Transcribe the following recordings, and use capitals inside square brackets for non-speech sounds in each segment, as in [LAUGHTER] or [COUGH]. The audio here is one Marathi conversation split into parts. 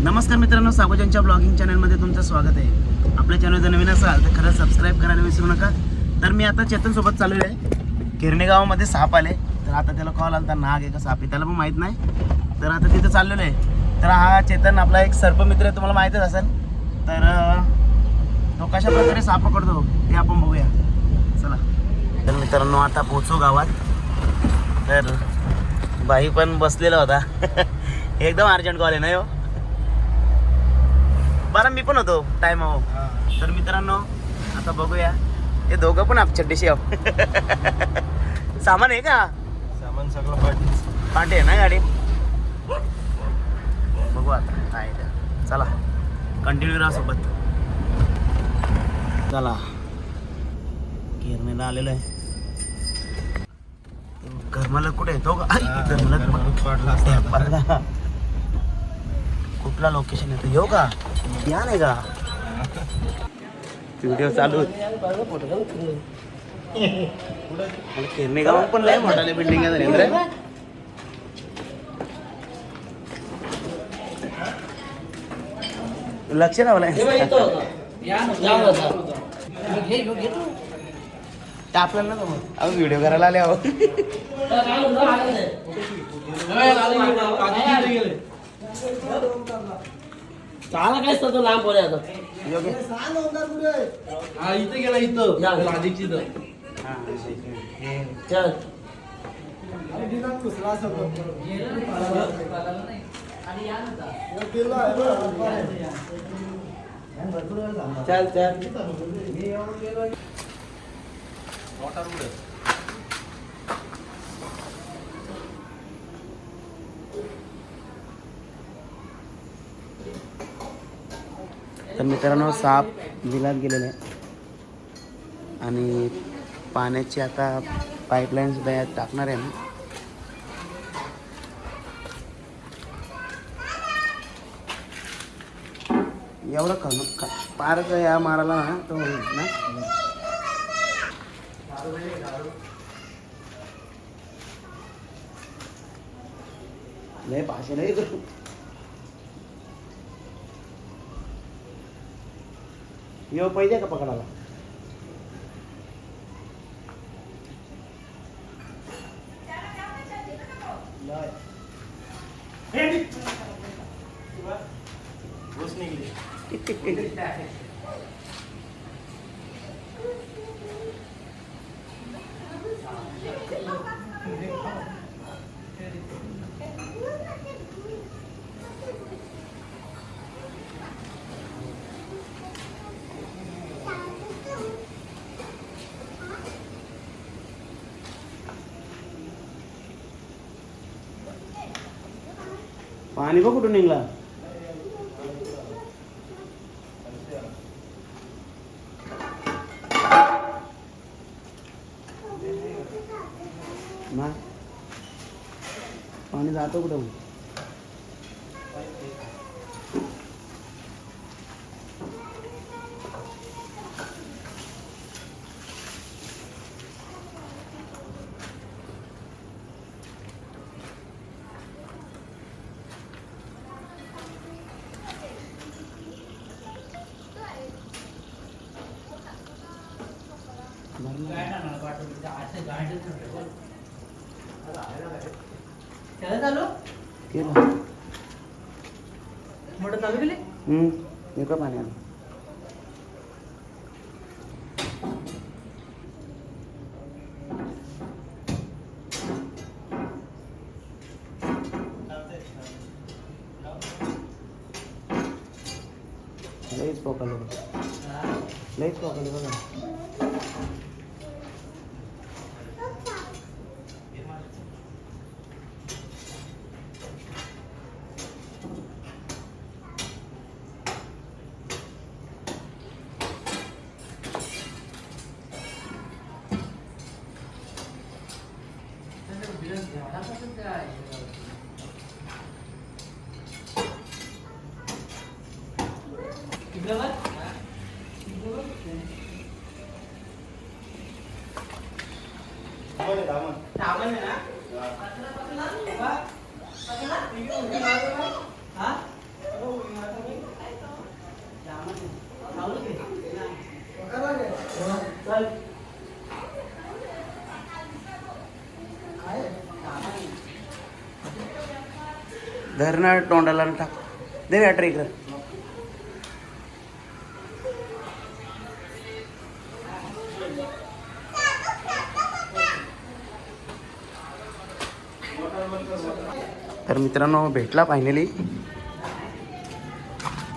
नमस्कार मित्रांनो सागोजनच्या ब्लॉगिंग चॅनलमध्ये तुमचं स्वागत आहे. आपल्या चॅनल जर नवीन असाल तर खरंच सबस्क्राईब करायला विसरू नका. तर मी आता चेतनसोबत चालू आहे किरणे गावामध्ये साप आले. तर आता त्याला कॉल आला तर नाग आहे का साप आहे त्याला पण माहीत नाही. तर आता तिथं चाललेलो आहे तर हा चेतन आपला एक सर्पमित्र आहे तुम्हाला माहीतच असेल. तर तो कशा प्रकारे साप पकडतो ते आपण बघूया. चला. तर मित्रांनो आता पोचू गावात. तर बाई पण बसलेला होता. [LAUGHS] एकदम अर्जंट कॉल आहे ना हो बरं मी पण होतो. टाइम हो. तर मित्रांनो आता बघूया. हे दोघं पण आपचड्डीशी आहो सामान आहे का? सामान सगळं पाठीच. पाठी आहे ना गाडी? बघू आता काय. चला. कंटिन्यू राहा सोबत. चला. केरनेला आलेलो आहे. घरमालक कुठे आहे? तो का? घरमालक पडला. कुठला लोकेशन येतो येऊ का? या नाही का? व्हिडिओ चालू. केरणे गाव पण लय मोठाले बिल्डिंग आहे नरेंद्र. लक्ष ते आपल्याला ना अहो व्हिडिओ करायला आले अहो. चाला काय असतं तो लांब पोरे आता? हा इथे गेला इथं. हा, हे चल. चल चल. तर मित्रांनो साप बिलात गेलेले आहे. आणि पाण्याची आता पाईपलाईन सुद्धा यात टाकणार आहे मी. एवढं कमी पारच या माराला ना तो होईल ना? लय भाषे नाही यो पाहिजे का पकडायला? निघली. पाणी बघ कुठून निघला. ना पाणी जातो कुठं मग? त्याला चालू केलं. मोठं चालू केले? हम्म एका पाण्याला trời Kịp lớp á Thôi để đóng rồi Đóng lên này đó धरणं तोंडाला टाक. दे बॅटरी इकडं तर मित्रांनो भेटला फायनली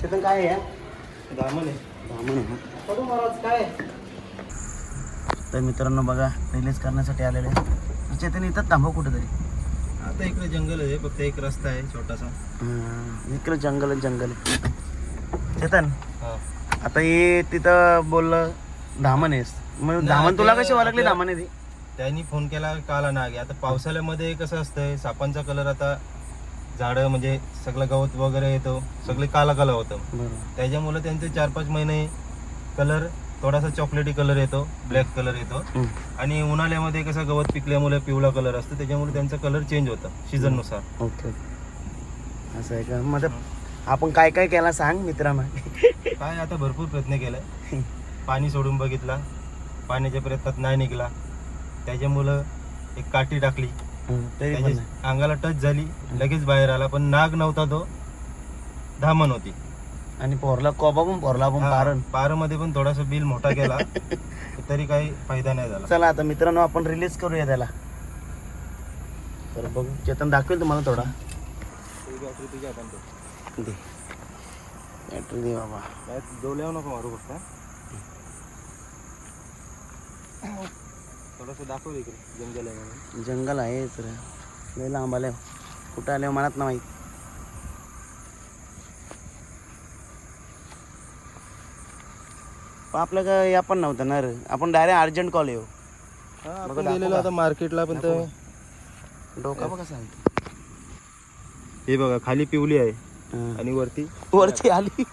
चेतन काय आहे? काय? तर मित्रांनो बघा रिलीज करण्यासाठी आलेले. चेतन इथं थांबव कुठेतरी. आता इकडे जंगल आहे फक्त एक रस्ता आहे छोटासा. हम्म, इकडं जंगल आहे, जंगल आहे. चेतन हा. आता हे तिथं बोललं धामण आहेस. मग धामण तुला कशी ओळखली? धामण आहे ती. त्यांनी फोन केला काला नाग आहे आता पावसाळ्यामध्ये कसं असतंय सापांचा कलर आता झाडं म्हणजे सगळं गवत वगैरे येतो सगळे काला काला होतं. बरोबर. त्याच्यामुळे त्यांचे चार पाच महिने कलर थोडासा चॉकलेटी कलर येतो ब्लॅक कलर येतो. आणि उन्हाळ्यामध्ये कसं गवत पिकल्यामुळे पिवळा कलर असतो त्याच्यामुळे त्यांचा कलर चेंज होतं सीझननुसार ओके. असं आहे का? मग आपण काय काय केला सांग मित्रांना. काय आता भरपूर प्रयत्न केलाय पाणी सोडून बघितला. पाण्याच्या प्रयत्नात नाही निघला. त्याच्यामुळं एक काठी टाकली. अंगाला टच झाली. लगेच बाहेर आला पण नाग नव्हता तो. धामण होती. आणि पोरला कोबा पण पोरला पण पारण. पारमध्ये पण थोडासा बिल मोठा केला [LAUGHS] तरी काही फायदा नाही झाला. चला आता मित्रांनो आपण रिलीज करूया त्याला. तर बघू चेतन दाखवेल तुम्हाला थोडा. दे. बॅटरी दे बाबा. डोल्यावर नको मारू फक्त. थोडस दाखव इकडे जंगल आहे जंगल आहेच रे. लय लांब आले कुठं आले मनात ना माहीत. पण आपलं काय या पण नव्हतं ना रे. आपण डायरेक्ट अर्जंट कॉल येऊ. हा, आपण दाखव गेलेलो का? आता मार्केटला पण तर. डोका बघा सांग हे बघा खाली पिवली आहे आणि वरती वरची आली.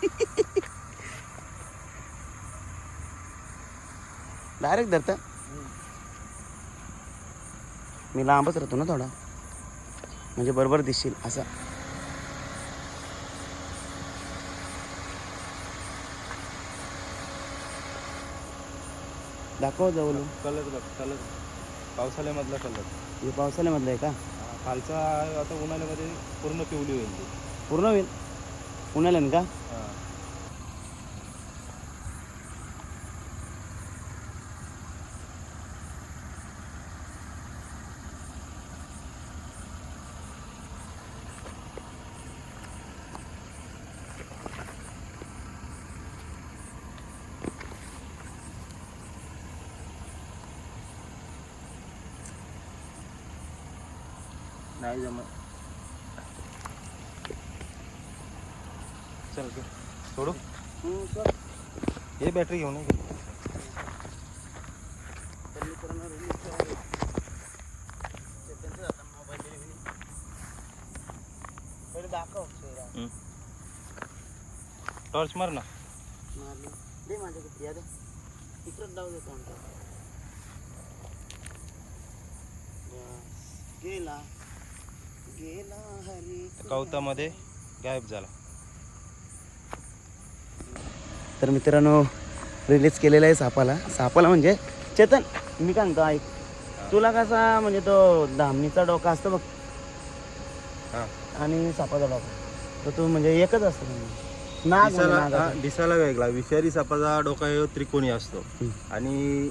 डायरेक्ट धरता? मी लांबच राहतो ना थोडा. म्हणजे बरोबर दिसशील असा. दाखव जवळ कलर बघ कलर. पावसाळ्यामधला कलर. हे पावसाळ्यामधलं आहे का? खालचा आता उन्हाळ्यामध्ये पूर्ण पिवली होईल ती. पूर्ण होईल? उन्हाळ्यानं का? हा. नाही जमत. चल. सोडू? हे बॅटरी घेऊन टॉर्च मार ना. दे माझ्याकडे या दे इकडं गेला. कवतामध्ये गायब झाला. तर मित्रांनो रिलीज केलेला आहे सापाला. सापाला म्हणजे चेतन. मी काय म्हणतो ऐक. तुला कसा म्हणजे तो धामणीचा डोका असतो बघ. हा. आणि सापाचा डोका. तर तू म्हणजे एकच असतो म्हणजे. नाग म्हणजे दिसायला नाग हा, असं. दिसायला वेगळा. विषारी सापाचा डोका हे त्रिकोणी असतो. आणि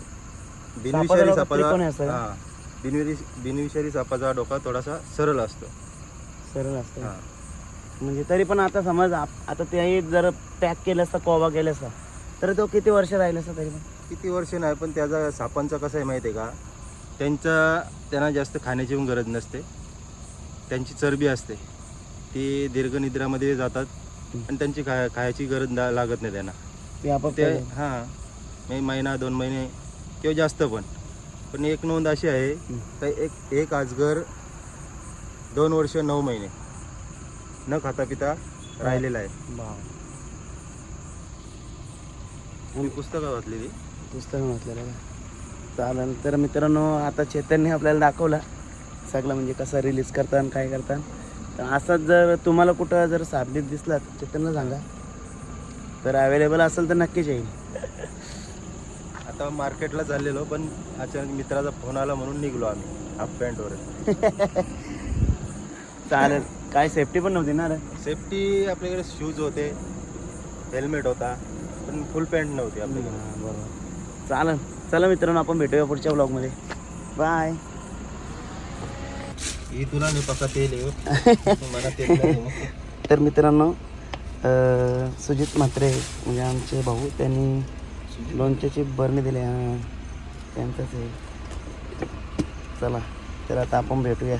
सापाचा बिनविषारी डोका सापाचा त्रिकोणी असतो का? हा. बिनविरी बिनविषारी सापाचा डोका थोडासा सरळ असतो. सरळ असतं. हा. म्हणजे तरी पण आता समज आप- आता ते जर पॅक केलं असतं कोबा केलं असता तर तो किती वर्ष राहिलं असतं तरी पण? किती वर्ष नाही पण त्याचा सापांचा कसं आहे माहिती आहे का? त्यांचा त्यांना जास्त खाण्याची पण गरज नसते. त्यांची चरबी असते. ती दीर्घनिद्रामध्ये जातात आणि त्यांची खा खायची गरज ना- लागत नाही त्यांना. ते आपण ते हां महिना दोन महिने किंवा जास्त पण. पण एक नोंद अशी आहे का एक एक आजगर दोन वर्ष नऊ महिने न खाता पिता राहिलेला आहे. मी पुस्तकं वाचली ती पुस्तक वाचलेलं चालेल तर मित्रांनो आता चैतन्य आपल्याला दाखवला सगळं म्हणजे कसं रिलीज करतात आणि काय करतात तर असंच जर तुम्हाला कुठं जर साबलीत दिसला तर चैतन्यला सांगा. तर अवेलेबल असेल तर नक्कीच येईल. आता मार्केटला चाललेलो पण अचानक मित्राचा फोन आला म्हणून निघलो आम्ही हाफ पॅन्टवर [LAUGHS] चालेल. काय सेफ्टी पण नव्हती ना रे? सेफ्टी आपल्याकडे शूज होते हेल्मेट होता पण फुल पॅन्ट नव्हती आपल्याकडे. हा, बरोबर. चालेल. चला मित्रांनो आपण भेटूया पुढच्या ब्लॉगमध्ये बाय ही तुला [LAUGHS] नाही पका तेल आहे मला तेल नाही तर मित्रांनो अं, सुजित म्हात्रे म्हणजे आमचे भाऊ त्यांनी लोणच्याची बरणी दिली हां. त्यांचंच आहे. चला तर आता आपण भेटूया.